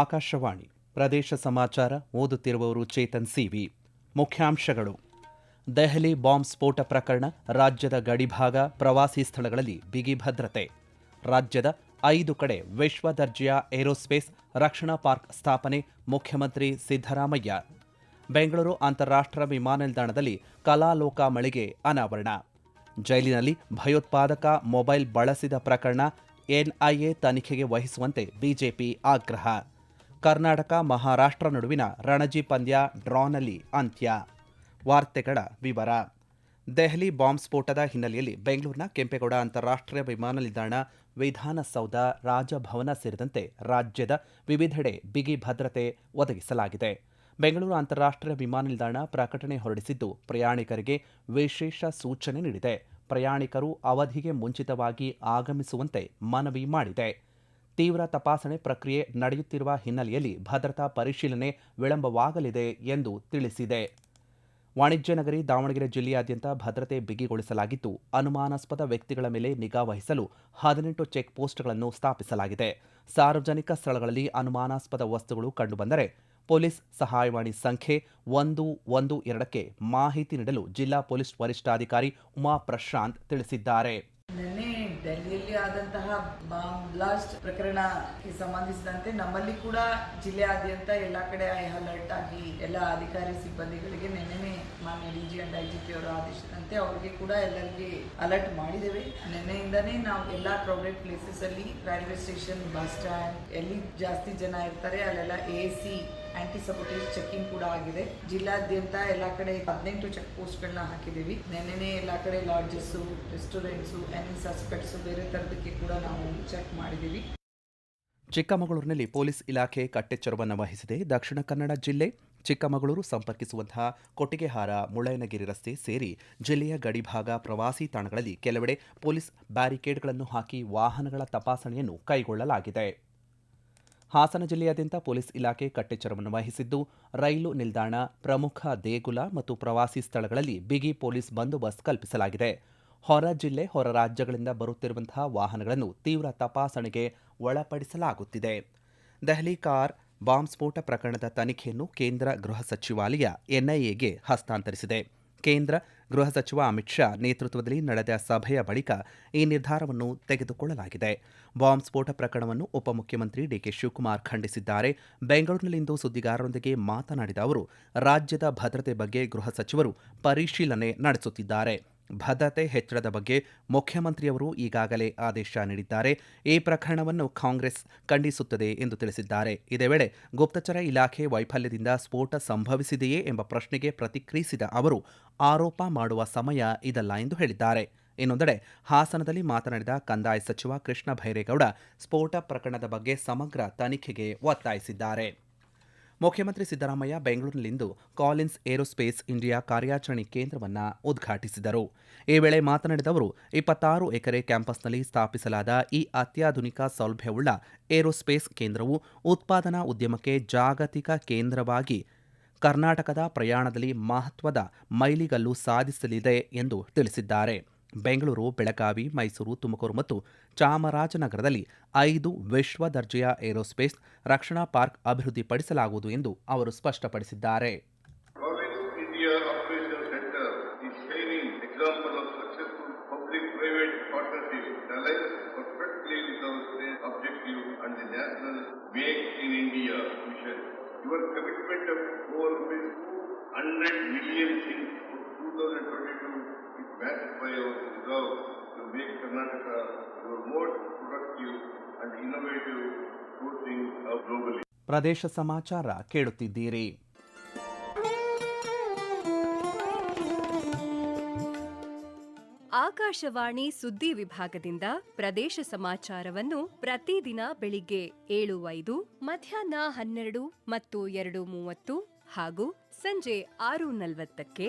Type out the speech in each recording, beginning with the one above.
ಆಕಾಶವಾಣಿ ಪ್ರದೇಶ ಸಮಾಚಾರ ಓದುತ್ತಿರುವವರು ಚೇತನ್ ಸಿವಿ. ಮುಖ್ಯಾಂಶಗಳು. ದೆಹಲಿ ಬಾಂಬ್ ಸ್ಫೋಟ ಪ್ರಕರಣ, ರಾಜ್ಯದ ಗಡಿಭಾಗ, ಪ್ರವಾಸಿ ಸ್ಥಳಗಳಲ್ಲಿ ಬಿಗಿ ಭದ್ರತೆ. ರಾಜ್ಯದ ಐದು ಕಡೆ ವಿಶ್ವ ದರ್ಜೆಯ ಏರೋಸ್ಪೇಸ್ ರಕ್ಷಣಾ ಪಾರ್ಕ್ ಸ್ಥಾಪನೆ ಮುಖ್ಯಮಂತ್ರಿ ಸಿದ್ದರಾಮಯ್ಯ. ಬೆಂಗಳೂರು ಅಂತಾರಾಷ್ಟ್ರೀಯ ವಿಮಾನ ನಿಲ್ದಾಣದಲ್ಲಿ ಕಲಾಲೋಕ ಮಳಿಗೆ ಅನಾವರಣ. ಜೈಲಿನಲ್ಲಿ ಭಯೋತ್ಪಾದಕ ಮೊಬೈಲ್ ಬಳಸಿದ ಪ್ರಕರಣ ಎನ್ಐಎ ತನಿಖೆಗೆ ವಹಿಸುವಂತೆ ಬಿಜೆಪಿ ಆಗ್ರಹ. ಕರ್ನಾಟಕ, ಮಹಾರಾಷ್ಟ್ರ ನಡುವಿನ ರಣಜಿ ಪಂದ್ಯ ಡ್ರಾನಲ್ಲಿ ಅಂತ್ಯ. ವಾರ್ತೆಗಳ ವಿವರ. ದೆಹಲಿ ಬಾಂಬ್ ಸ್ಫೋಟದ ಹಿನ್ನೆಲೆಯಲ್ಲಿ ಬೆಂಗಳೂರಿನ ಕೆಂಪೇಗೌಡ ಅಂತಾರಾಷ್ಟ್ರೀಯ ವಿಮಾನ ನಿಲ್ದಾಣ, ವಿಧಾನಸೌಧ, ರಾಜಭವನ ಸೇರಿದಂತೆ ರಾಜ್ಯದ ವಿವಿಧೆಡೆ ಬಿಗಿ ಭದ್ರತೆ ಒದಗಿಸಲಾಗಿದೆ. ಬೆಂಗಳೂರು ಅಂತಾರಾಷ್ಟ್ರೀಯ ವಿಮಾನ ನಿಲ್ದಾಣ ಪ್ರಕಟಣೆ ಹೊರಡಿಸಿದ್ದು, ಪ್ರಯಾಣಿಕರಿಗೆ ವಿಶೇಷ ಸೂಚನೆ ನೀಡಿದೆ. ಪ್ರಯಾಣಿಕರು ಅವಧಿಗೆ ಮುಂಚಿತವಾಗಿ ಆಗಮಿಸುವಂತೆ ಮನವಿ ಮಾಡಿದೆ. ತೀವ್ರ ತಪಾಸಣೆ ಪ್ರಕ್ರಿಯೆ ನಡೆಯುತ್ತಿರುವ ಹಿನ್ನೆಲೆಯಲ್ಲಿ ಭದ್ರತಾ ಪರಿಶೀಲನೆ ವಿಳಂಬವಾಗಲಿದೆ ಎಂದು ತಿಳಿಸಿದೆ. ವಾಣಿಜ್ಯ ನಗರಿ ದಾವಣಗೆರೆ ಜಿಲ್ಲೆಯಾದ್ಯಂತ ಭದ್ರತೆ ಬಿಗಿಗೊಳಿಸಲಾಗಿದ್ದು, ಅನುಮಾನಾಸ್ಪದ ವ್ಯಕ್ತಿಗಳ ಮೇಲೆ ನಿಗಾ ವಹಿಸಲು ಹದಿನೆಂಟು ಚೆಕ್ ಪೋಸ್ಟ್ಗಳನ್ನು ಸ್ಥಾಪಿಸಲಾಗಿದೆ. ಸಾರ್ವಜನಿಕ ಸ್ಥಳಗಳಲ್ಲಿ ಅನುಮಾನಾಸ್ಪದ ವಸ್ತುಗಳು ಕಂಡುಬಂದರೆ ಪೊಲೀಸ್ ಸಹಾಯವಾಣಿ ಸಂಖ್ಯೆ ಒಂದು ಒಂದು ಎರಡಕ್ಕೆ ಮಾಹಿತಿ ನೀಡಲು ಜಿಲ್ಲಾ ಪೊಲೀಸ್ ವರಿಷ್ಠಾಧಿಕಾರಿ ಉಮಾ ಪ್ರಶಾಂತ್ ತಿಳಿಸಿದ್ದಾರೆ ಡೆಲ್ಲಿಯಲ್ಲಿ ಆದಂತಹ ಬಾಂಬ್ ಬ್ಲಾಸ್ಟ್ ಪ್ರಕರಣಕ್ಕೆ ಸಂಬಂಧಿಸಿದಂತೆ ನಮ್ಮಲ್ಲಿ ಕೂಡ ಜಿಲ್ಲೆಯಾದ್ಯಂತ ಎಲ್ಲ ಕಡೆ ಐ ಅಲರ್ಟ್ ಆಗಿ ಎಲ್ಲ ಅಧಿಕಾರಿ ಸಿಬ್ಬಂದಿಗಳಿಗೆ ನಿನ್ನೆ ಮಾನ್ಯ D G and I G ಆದೇಶದಂತೆ ಅವರಿಗೆ ಕೂಡ ಎಲ್ಲರಿಗೆ ಅಲರ್ಟ್ ಮಾಡಿದ್ದೇವೆ. ನಿನ್ನೆಯಿಂದನೇ ನಾವು ಎಲ್ಲ ಕ್ರೌಡೆಡ್ ಪ್ಲೇಸಸ್ ಅಲ್ಲಿ ರೈಲ್ವೆ ಸ್ಟೇಷನ್ ಬಸ್ ಸ್ಟ್ಯಾಂಡ್ ಎಲ್ಲಿ ಜಾಸ್ತಿ ಜನ ಇರ್ತಾರೆ, ಅಲ್ಲೆಲ್ಲ A C anti supportive checking ಕೂಡ ಆಗಿದೆ. ಜಿಲ್ಲಾದ್ಯಂತ ಎಲ್ಲ ಕಡೆ ಹದಿನೆಂಟು ಚೆಕ್ ಪೋಸ್ಟ್ಗಳನ್ನ ಹಾಕಿದ್ದೀವಿ. ನೆನ್ನೆನೇ ಎಲ್ಲ ಕಡೆ ಲಾಡ್ಜಸ್ಸು ರೆಸ್ಟೋರೆಂಟ್ಸು ಎನಿ ಸಸ್ಪೆಕ್ಟ್ಸು ಬೇರೆ ಥರದಕ್ಕೆ ಕೂಡ ನಾವು ಚೆಕ್ ಮಾಡಿದ್ದೀವಿ. ಚಿಕ್ಕಮಗಳೂರಿನಲ್ಲಿ ಪೊಲೀಸ್ ಇಲಾಖೆ ಕಟ್ಟೆಚ್ಚರವನ್ನು ವಹಿಸಿದೆ. ದಕ್ಷಿಣ ಕನ್ನಡ ಜಿಲ್ಲೆ ಚಿಕ್ಕಮಗಳೂರು ಸಂಪರ್ಕಿಸುವಂತಹ ಕೊಟ್ಟಿಗೆಹಾರ, ಮುಳ್ಳಯ್ಯನಗಿರಿ ರಸ್ತೆ ಸೇರಿ ಜಿಲ್ಲೆಯ ಗಡಿಭಾಗ ಪ್ರವಾಸಿ ತಾಣಗಳಲ್ಲಿ ಕೆಲವೆಡೆ ಪೊಲೀಸ್ ಬ್ಯಾರಿಕೇಡ್ಗಳನ್ನು ಹಾಕಿ ವಾಹನಗಳ ತಪಾಸಣೆಯನ್ನು ಕೈಗೊಳ್ಳಲಾಗಿದೆ. ಹಾಸನ ಜಿಲ್ಲೆಯಾದ್ಯಂತ ಪೊಲೀಸ್ ಇಲಾಖೆ ಕಟ್ಟೆಚ್ಚರವನ್ನು ವಹಿಸಿದ್ದು, ರೈಲು ನಿಲ್ದಾಣ, ಪ್ರಮುಖ ದೇಗುಲ ಮತ್ತು ಪ್ರವಾಸಿ ಸ್ಥಳಗಳಲ್ಲಿ ಬಿಗಿ ಪೊಲೀಸ್ ಬಂದೋಬಸ್ತ್ ಕಲ್ಪಿಸಲಾಗಿದೆ. ಹೊರ ಜಿಲ್ಲೆ, ಹೊರ ರಾಜ್ಯಗಳಿಂದ ಬರುತ್ತಿರುವಂತಹ ವಾಹನಗಳನ್ನು ತೀವ್ರ ತಪಾಸಣೆಗೆ ಒಳಪಡಿಸಲಾಗುತ್ತಿದೆ. ದೆಹಲಿ ಕಾರ್ ಬಾಂಬ್ ಸ್ಫೋಟ ಪ್ರಕರಣದ ತನಿಖೆಯನ್ನು ಕೇಂದ್ರ ಗೃಹ ಸಚಿವಾಲಯ ಎನ್ಐಎಗೆ ಹಸ್ತಾಂತರಿಸಿದೆ. ಕೇಂದ್ರ ಗೃಹ ಸಚಿವ ಅಮಿತ್ ಶಾ ನೇತೃತ್ವದಲ್ಲಿ ನಡೆದ ಸಭೆಯ ಬಳಿಕ ಈ ನಿರ್ಧಾರವನ್ನು ತೆಗೆದುಕೊಳ್ಳಲಾಗಿದೆ. ಬಾಂಬ್ ಸ್ಫೋಟ ಪ್ರಕರಣವನ್ನು ಉಪಮುಖ್ಯಮಂತ್ರಿ ಡಿಕೆ ಶಿವಕುಮಾರ್ ಖಂಡಿಸಿದ್ದಾರೆ. ಬೆಂಗಳೂರಿನಲ್ಲಿಂದು ಸುದ್ದಿಗಾರರೊಂದಿಗೆ ಮಾತನಾಡಿದ ಅವರು, ರಾಜ್ಯದ ಭದ್ರತೆ ಬಗ್ಗೆ ಗೃಹ ಸಚಿವರು ಪರಿಶೀಲನೆ ನಡೆಸುತ್ತಿದ್ದಾರೆ. ಭದ್ರತೆ ಹೆಚ್ಚಳದ ಬಗ್ಗೆ ಮುಖ್ಯಮಂತ್ರಿಯವರು ಈಗಾಗಲೇ ಆದೇಶ ನೀಡಿದ್ದಾರೆ. ಈ ಪ್ರಕರಣವನ್ನು ಕಾಂಗ್ರೆಸ್ ಖಂಡಿಸುತ್ತದೆ ಎಂದು ತಿಳಿಸಿದ್ದಾರೆ. ಇದೇ ವೇಳೆ ಗುಪ್ತಚರ ಇಲಾಖೆ ವೈಫಲ್ಯದಿಂದ ಸ್ಫೋಟ ಸಂಭವಿಸಿದೆಯೇ ಎಂಬ ಪ್ರಶ್ನೆಗೆ ಪ್ರತಿಕ್ರಿಯಿಸಿದ ಅವರು, ಆರೋಪ ಮಾಡುವ ಸಮಯ ಇದಲ್ಲ ಎಂದು ಹೇಳಿದ್ದಾರೆ. ಇನ್ನೊಂದೆಡೆ ಹಾಸನದಲ್ಲಿ ಮಾತನಾಡಿದ ಕಂದಾಯ ಸಚಿವ ಕೃಷ್ಣ ಭೈರೇಗೌಡ, ಸ್ಫೋಟ ಪ್ರಕರಣದ ಬಗ್ಗೆ ಸಮಗ್ರ ತನಿಖೆಗೆ ಒತ್ತಾಯಿಸಿದ್ದಾರೆ. ಮುಖ್ಯಮಂತ್ರಿ ಸಿದ್ದರಾಮಯ್ಯ ಬೆಂಗಳೂರಿನಲ್ಲಿಂದು ಕಾಲಿನ್ಸ್ ಏರೋಸ್ಪೇಸ್ ಇಂಡಿಯಾ ಕಾರ್ಯಾಚರಣೆ ಕೇಂದ್ರವನ್ನು ಉದ್ಘಾಟಿಸಿದರು. ಈ ವೇಳೆ ಮಾತನಾಡಿದ ಅವರು, ಇಪ್ಪತ್ತಾರು ಎಕರೆ ಕ್ಯಾಂಪಸ್ನಲ್ಲಿ ಸ್ಥಾಪಿಸಲಾದ ಈ ಅತ್ಯಾಧುನಿಕ ಸೌಲಭ್ಯವುಳ್ಳ ಏರೋಸ್ಪೇಸ್ ಕೇಂದ್ರವು ಉತ್ಪಾದನಾ ಉದ್ಯಮಕ್ಕೆ ಜಾಗತಿಕ ಕೇಂದ್ರವಾಗಿ ಕರ್ನಾಟಕದ ಪ್ರಯಾಣದಲ್ಲಿ ಮಹತ್ವದ ಮೈಲಿಗಲ್ಲು ಸಾಧಿಸಲಿದೆ ಎಂದು ತಿಳಿಸಿದ್ದಾರೆ. ಬೆಂಗಳೂರು, ಬೆಳಗಾವಿ, ಮೈಸೂರು, ತುಮಕೂರು ಮತ್ತು ಚಾಮರಾಜನಗರದಲ್ಲಿ ಐದು ವಿಶ್ವ ದರ್ಜೆಯ ಏರೋಸ್ಪೇಸ್ ರಕ್ಷಣಾ ಪಾರ್ಕ್ ಅಭಿವೃದ್ಧಿಪಡಿಸಲಾಗುವುದು ಎಂದು ಅವರು ಸ್ಪಷ್ಟಪಡಿಸಿದ್ದಾರೆ. Is backed by our resolve to make Karnataka and most productive and innovative sourcing of globally. ಪ್ರದೇಶ ಸಮಾಚಾರ ಕೇಳುತ್ತಿದ್ದೀರಿ ಆಕಾಶವಾಣಿ ಸುದ್ದಿ ವಿಭಾಗದಿಂದ ಪ್ರದೇಶ ಸಮಾಚಾರವನ್ನು ಪ್ರತಿದಿನ ಬೆಳಿಗ್ಗೆ ಏಳು ಐದು ಮಧ್ಯಾಹ್ನ ಹನ್ನೆರಡು ಮತ್ತು ಎರಡು ಮೂವತ್ತು ಹಾಗೂ ಸಂಜೆ ಆರು ನಲವತ್ತಕ್ಕೆ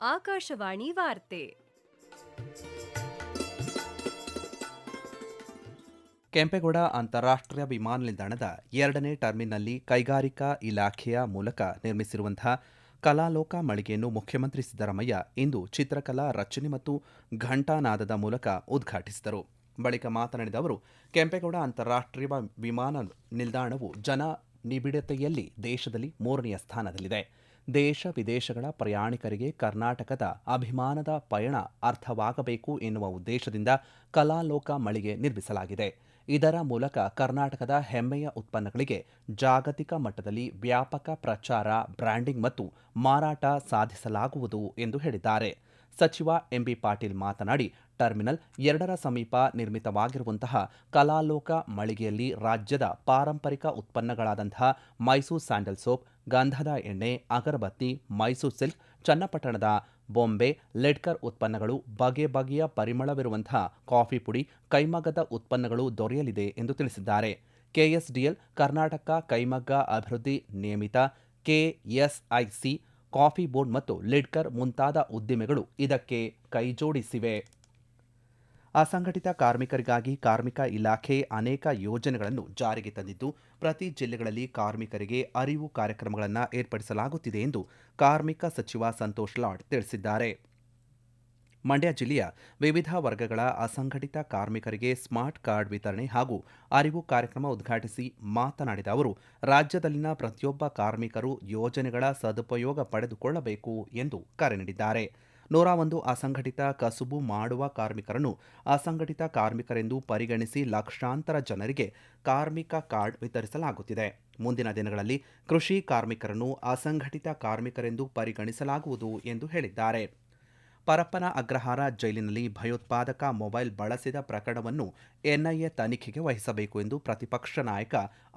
ಆಕಾಶವಾಣಿ ವಾರ್ತೆ. ಕೆಂಪೇಗೌಡ ಅಂತಾರಾಷ್ಟ್ರೀಯ ವಿಮಾನ ನಿಲ್ದಾಣದ ಎರಡನೇ ಟರ್ಮಿನಲ್ಲಿ ಕೈಗಾರಿಕಾ ಇಲಾಖೆಯ ಮೂಲಕ ನಿರ್ಮಿಸಿರುವಂತಹ ಕಲಾಲೋಕ ಮಳಿಗೆಯನ್ನು ಮುಖ್ಯಮಂತ್ರಿ ಸಿದ್ದರಾಮಯ್ಯ ಇಂದು ಚಿತ್ರಕಲಾ ರಚನೆ ಮತ್ತು ಘಂಟಾನಾದದ ಮೂಲಕ ಉದ್ಘಾಟಿಸಿದರು. ಬಳಿಕ ಮಾತನಾಡಿದ ಅವರು, ಕೆಂಪೇಗೌಡ ಅಂತಾರಾಷ್ಟ್ರೀಯ ವಿಮಾನ ನಿಲ್ದಾಣವು ಜನ ನಿಬಿಡತೆಯಲ್ಲಿ ದೇಶದಲ್ಲಿ ಮೂರನೆಯ ಸ್ಥಾನದಲ್ಲಿದೆ. ದೇಶ ವಿದೇಶಗಳ ಪ್ರಯಾಣಿಕರಿಗೆ ಕರ್ನಾಟಕದ ಅಭಿಮಾನದ ಪಯಣ ಅರ್ಥವಾಗಬೇಕು ಎನ್ನುವ ಉದ್ದೇಶದಿಂದ ಕಲಾಲೋಕ ಮಳಿಗೆ ನಿರ್ಮಿಸಲಾಗಿದೆ. ಇದರ ಮೂಲಕ ಕರ್ನಾಟಕದ ಹೆಮ್ಮೆಯ ಉತ್ಪನ್ನಗಳಿಗೆ ಜಾಗತಿಕ ಮಟ್ಟದಲ್ಲಿ ವ್ಯಾಪಕ ಪ್ರಚಾರ, ಬ್ರ್ಯಾಂಡಿಂಗ್ ಮತ್ತು ಮಾರಾಟ ಸಾಧಿಸಲಾಗುವುದು ಎಂದು ಹೇಳಿದ್ದಾರೆ. ಸಚಿವ ಎಂಬಿ ಪಾಟೀಲ್ ಮಾತನಾಡಿ, ಟರ್ಮಿನಲ್ ಎರಡರ ಸಮೀಪ ನಿರ್ಮಿತವಾಗಿರುವಂತಹ ಕಲಾಲೋಕ ಮಳಿಗೆಯಲ್ಲಿ ರಾಜ್ಯದ ಪಾರಂಪರಿಕ ಉತ್ಪನ್ನಗಳಾದಂತಹ ಮೈಸೂರು ಸ್ಯಾಂಡಲ್ ಸೋಪ್ ಗಂಧದ ಎಣ್ಣೆ, ಅಗರಬತ್ತಿ, ಮೈಸೂರು ಸಿಲ್ಕ್, ಚನ್ನಪಟ್ಟಣದ ಬೊಂಬೆ, ಲೆಡ್ಕರ್ ಉತ್ಪನ್ನಗಳು ಬಗೆ ಬಗೆಯ ಪರಿಮಳವಿರುವಂತಹ ಕಾಫಿ ಪುಡಿ, ಕೈಮಗ್ಗದ ಉತ್ಪನ್ನಗಳು ದೊರೆಯಲಿದೆ ಎಂದು ತಿಳಿಸಿದ್ದಾರೆ. ಕೆಎಸ್ಡಿಎಲ್, ಕರ್ನಾಟಕ ಕೈಮಗ್ಗ ಅಭಿವೃದ್ಧಿ ನಿಯಮಿತ, ಕೆಎಸ್ಐಸಿ, ಕಾಫಿ ಬೋರ್ಡ್ ಮತ್ತು ಲಿಡ್ಕರ್ ಮುಂತಾದ ಉದ್ದಿಮೆಗಳು ಇದಕ್ಕೆ ಕೈಜೋಡಿಸಿವೆ. ಅಸಂಘಟಿತ ಕಾರ್ಮಿಕರಿಗಾಗಿ ಕಾರ್ಮಿಕ ಇಲಾಖೆ ಅನೇಕ ಯೋಜನೆಗಳನ್ನು ಜಾರಿಗೆ ತಂದಿದ್ದು, ಪ್ರತಿ ಜಿಲ್ಲೆಗಳಲ್ಲಿ ಕಾರ್ಮಿಕರಿಗೆ ಅರಿವು ಕಾರ್ಯಕ್ರಮಗಳನ್ನು ಏರ್ಪಡಿಸಲಾಗುತ್ತಿದೆ ಎಂದು ಕಾರ್ಮಿಕ ಸಚಿವ ಸಂತೋಷ್ ಲಾಡ್ ತಿಳಿಸಿದ್ದಾರೆ. ಮಂಡ್ಯ ಜಿಲ್ಲೆಯ ವಿವಿಧ ವರ್ಗಗಳ ಅಸಂಘಟಿತ ಕಾರ್ಮಿಕರಿಗೆ ಸ್ಮಾರ್ಟ್ ಕಾರ್ಡ್ ವಿತರಣೆ ಹಾಗೂ ಅರಿವು ಕಾರ್ಯಕ್ರಮ ಉದ್ಘಾಟಿಸಿ ಮಾತನಾಡಿದ ಅವರು, ರಾಜ್ಯದಲ್ಲಿನ ಪ್ರತಿಯೊಬ್ಬ ಕಾರ್ಮಿಕರು ಯೋಜನೆಗಳ ಸದುಪಯೋಗ ಪಡೆದುಕೊಳ್ಳಬೇಕು ಎಂದು ಕರೆ ನೀಡಿದ್ದಾರೆ. ನೂರ ಒಂದು ಅಸಂಘಟಿತ ಕಸುಬು ಮಾಡುವ ಕಾರ್ಮಿಕರನ್ನು ಅಸಂಘಟಿತ ಕಾರ್ಮಿಕರೆಂದು ಪರಿಗಣಿಸಿ ಲಕ್ಷಾಂತರ ಜನರಿಗೆ ಕಾರ್ಮಿಕ ಕಾರ್ಡ್ ವಿತರಿಸಲಾಗುತ್ತಿದೆ. ಮುಂದಿನ ದಿನಗಳಲ್ಲಿ ಕೃಷಿ ಕಾರ್ಮಿಕರನ್ನು ಅಸಂಘಟಿತ ಕಾರ್ಮಿಕರೆಂದು ಪರಿಗಣಿಸಲಾಗುವುದು ಎಂದು ಹೇಳಿದ್ದಾರೆ. ಪರಪ್ಪನ ಅಗ್ರಹಾರ ಜೈಲಿನಲ್ಲಿ ಭಯೋತ್ಪಾದಕ ಮೊಬೈಲ್ ಬಳಸಿದ ಪ್ರಕರಣವನ್ನು ಎನ್ಐಎ ತನಿಖೆಗೆ ವಹಿಸಬೇಕು ಎಂದು ಪ್ರತಿಪಕ್ಷ ನಾಯಕ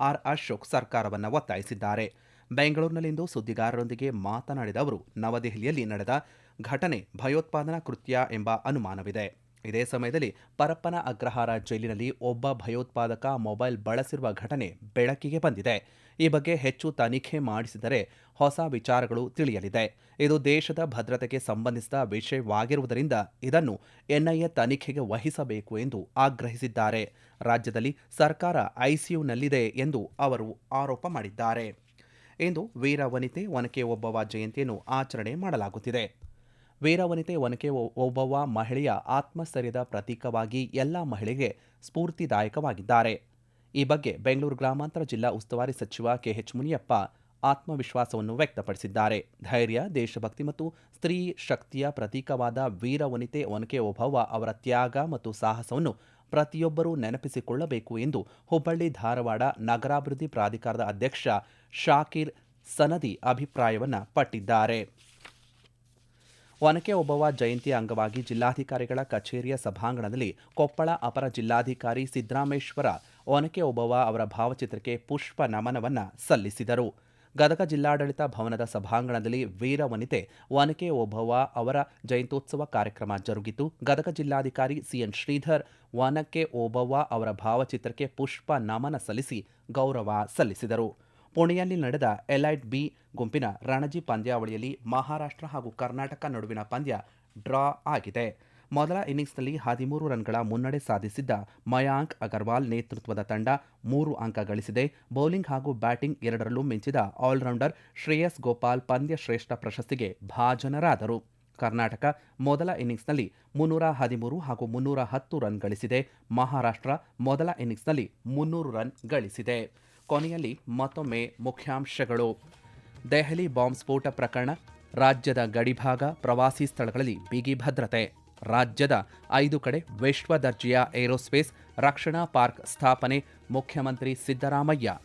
ಆರ್. ಅಶೋಕ್ ಸರ್ಕಾರವನ್ನು ಒತ್ತಾಯಿಸಿದ್ದಾರೆ. ಬೆಂಗಳೂರಿನಲ್ಲಿಂದು ಸುದ್ದಿಗಾರರೊಂದಿಗೆ ಮಾತನಾಡಿದ ಅವರು, ನವದೆಹಲಿಯಲ್ಲಿ ನಡೆದ ಘಟನೆ ಭಯೋತ್ಪಾದನಾ ಕೃತ್ಯ ಎಂಬ ಅನುಮಾನವಿದೆ. ಇದೇ ಸಮಯದಲ್ಲಿ ಪರಪ್ಪನ ಅಗ್ರಹಾರ ಜೈಲಿನಲ್ಲಿ ಒಬ್ಬ ಭಯೋತ್ಪಾದಕ ಮೊಬೈಲ್ ಬಳಸಿರುವ ಘಟನೆ ಬೆಳಕಿಗೆ ಬಂದಿದೆ. ಈ ಬಗ್ಗೆ ಹೆಚ್ಚು ತನಿಖೆ ಮಾಡಿಸಿದರೆ ಹೊಸ ವಿಚಾರಗಳು ತಿಳಿಯಲಿದೆ. ಇದು ದೇಶದ ಭದ್ರತೆಗೆ ಸಂಬಂಧಿಸಿದ ವಿಷಯವಾಗಿರುವುದರಿಂದ ಇದನ್ನು ಎನ್ಐಎ ತನಿಖೆಗೆ ವಹಿಸಬೇಕು ಎಂದು ಆಗ್ರಹಿಸಿದ್ದಾರೆ. ರಾಜ್ಯದಲ್ಲಿ ಸರ್ಕಾರ ಐಸಿಯುನಲ್ಲಿದೆ ಎಂದು ಅವರು ಆರೋಪ ಮಾಡಿದ್ದಾರೆ. ಇಂದು ವೀರವನಿತೆ ಒನಕೆ ಒಬ್ಬವ ಜಯಂತಿಯನ್ನು ಆಚರಣೆ ಮಾಡಲಾಗುತ್ತಿದೆ. ವೀರವನಿತೆ ಒನಕೆ ಒಬ್ಬವ ಮಹಿಳೆಯ ಆತ್ಮಸ್ಥೈರ್ಯದ ಪ್ರತೀಕವಾಗಿ ಎಲ್ಲ ಮಹಿಳೆಗೆ ಸ್ಫೂರ್ತಿದಾಯಕವಾಗಿದ್ದಾರೆ. ಈ ಬಗ್ಗೆ ಬೆಂಗಳೂರು ಗ್ರಾಮಾಂತರ ಜಿಲ್ಲಾ ಉಸ್ತುವಾರಿ ಸಚಿವ ಕೆಎಚ್ ಮುನಿಯಪ್ಪ ಆತ್ಮವಿಶ್ವಾಸವನ್ನು ವ್ಯಕ್ತಪಡಿಸಿದ್ದಾರೆ. ಧೈರ್ಯ, ದೇಶಭಕ್ತಿ ಮತ್ತು ಸ್ತ್ರೀ ಶಕ್ತಿಯ ಪ್ರತೀಕವಾದ ವೀರವನಿತೆ ಒನಕೆ ಓಬವ್ವ ಅವರ ತ್ಯಾಗ ಮತ್ತು ಸಾಹಸವನ್ನು ಪ್ರತಿಯೊಬ್ಬರೂ ನೆನಪಿಸಿಕೊಳ್ಳಬೇಕು ಎಂದು ಹುಬ್ಬಳ್ಳಿ, ಧಾರವಾಡ ನಗರಾಭಿವೃದ್ಧಿ ಪ್ರಾಧಿಕಾರದ ಅಧ್ಯಕ್ಷ ಶಾಕಿರ್ ಸನದಿ ಅಭಿಪ್ರಾಯವನ್ನು ಪಟ್ಟಿದ್ದಾರೆ. ಒನಕೆ ಒಬ್ಬವ ಜಯಂತಿಯ ಅಂಗವಾಗಿ ಜಿಲ್ಲಾಧಿಕಾರಿಗಳ ಕಚೇರಿಯ ಸಭಾಂಗಣದಲ್ಲಿ ಕೊಪ್ಪಳ ಅಪರ ಜಿಲ್ಲಾಧಿಕಾರಿ ಸಿದ್ದರಾಮೇಶ್ವರ, ಒನಕೆ ಒಬ್ಬವ ಅವರ ಭಾವಚಿತ್ರಕ್ಕೆ ಪುಷ್ಪ ನಮನವನ್ನು ಸಲ್ಲಿಸಿದರು. ಗದಗ ಜಿಲ್ಲಾಡಳಿತ ಭವನದ ಸಭಾಂಗಣದಲ್ಲಿ ವೀರವನಿತೆ ಒನಕೆ ಓಬವ್ವ ಅವರ ಜಯಂತ್ಯೋತ್ಸವ ಕಾರ್ಯಕ್ರಮ ಜರುಗಿತು. ಗದಗ ಜಿಲ್ಲಾಧಿಕಾರಿ ಸಿಎನ್ ಶ್ರೀಧರ್, ಒನಕೆ ಓಬವ್ವ ಅವರ ಭಾವಚಿತ್ರಕ್ಕೆ ಪುಷ್ಪ ನಮನ ಸಲ್ಲಿಸಿ ಗೌರವ ಸಲ್ಲಿಸಿದರು. ಪುಣೆಯಲ್ಲಿ ನಡೆದ ಎಲೈಟ್ ಬಿ ಗುಂಪಿನ ರಣಜಿ ಪಂದ್ಯಾವಳಿಯಲ್ಲಿ ಮಹಾರಾಷ್ಟ್ರ ಹಾಗೂ ಕರ್ನಾಟಕ ನಡುವಿನ ಪಂದ್ಯ ಡ್ರಾ ಆಗಿದೆ. ಮೊದಲ ಇನ್ನಿಂಗ್ಸ್ನಲ್ಲಿ ಹದಿಮೂರು ರನ್ಗಳ ಮುನ್ನಡೆ ಸಾಧಿಸಿದ್ದ ಮಯಾಂಕ್ ಅಗರ್ವಾಲ್ ನೇತೃತ್ವದ ತಂಡ ಮೂರು ಅಂಕ ಗಳಿಸಿದೆ. ಬೌಲಿಂಗ್ ಹಾಗೂ ಬ್ಯಾಟಿಂಗ್ ಎರಡರಲ್ಲೂ ಮಿಂಚಿದ ಆಲ್ರೌಂಡರ್ ಶ್ರೇಯಸ್ ಗೋಪಾಲ್ ಪಂದ್ಯ ಶ್ರೇಷ್ಠ ಪ್ರಶಸ್ತಿಗೆ ಭಾಜನರಾದರು. ಕರ್ನಾಟಕ ಮೊದಲ ಇನ್ನಿಂಗ್ಸ್ನಲ್ಲಿ ಮುನ್ನೂರ ಹದಿಮೂರು ಹಾಗೂ ಮುನ್ನೂರ ಹತ್ತು ರನ್ ಗಳಿಸಿದೆ. ಮಹಾರಾಷ್ಟ್ರ ಮೊದಲ ಇನ್ನಿಂಗ್ಸ್ನಲ್ಲಿ ಮುನ್ನೂರು ರನ್ ಗಳಿಸಿದೆ. ಕೊನೆಯಲ್ಲಿ ಮತ್ತೊಮ್ಮೆ ಮುಖ್ಯಾಂಶಗಳು. ದೆಹಲಿ ಬಾಂಬ್ ಸ್ಫೋಟ ಪ್ರಕರಣ, ರಾಜ್ಯದ ಗಡಿಭಾಗ, ಪ್ರವಾಸಿ ಸ್ಥಳಗಳಲ್ಲಿ ಬಿಗಿ ಭದ್ರತೆ. ರಾಜ್ಯದ ಐದು ಕಡೆ ವಿಶ್ವ ದರ್ಜೆಯ ಏರೋಸ್ಪೇಸ್ ರಕ್ಷಣಾ ಪಾರ್ಕ್ ಸ್ಥಾಪನೆ ಮುಖ್ಯಮಂತ್ರಿ ಸಿದ್ದರಾಮಯ್ಯ.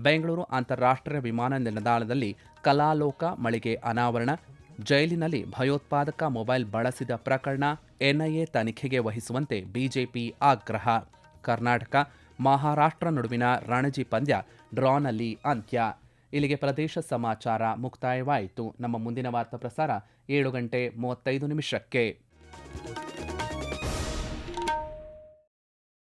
ಬೆಂಗಳೂರು ಅಂತಾರಾಷ್ಟ್ರೀಯ ವಿಮಾನ ನಿಲ್ದಾಣದಲ್ಲಿ ಕಲಾಲೋಕ ಮಳಿಗೆ ಅನಾವರಣ, ಜೈಲಿನಲ್ಲಿ ಭಯೋತ್ಪಾದಕ ಮೊಬೈಲ್ ಬಳಸಿದ ಪ್ರಕರಣ, ಎನ್ಐಎ ತನಿಖೆಗೆ ವಹಿಸುವಂತೆ ಬಿಜೆಪಿ ಆಗ್ರಹ. ಕರ್ನಾಟಕ ಮಹಾರಾಷ್ಟ್ರ ನಡುವಿನ ರಣಜಿ ಪಂದ್ಯ ಡ್ರಾನಲ್ಲಿ ಅಂತ್ಯ. ಇಲ್ಲಿಗೆ ಪ್ರದೇಶ ಸಮಾಚಾರ ಮುಕ್ತಾಯವಾಯಿತು. ನಮ್ಮ ಮುಂದಿನ ವಾರ್ತಾ ಪ್ರಸಾರ ಏಳು ಗಂಟೆ ಮೂವತ್ತೈದು ನಿಮಿಷಕ್ಕೆ.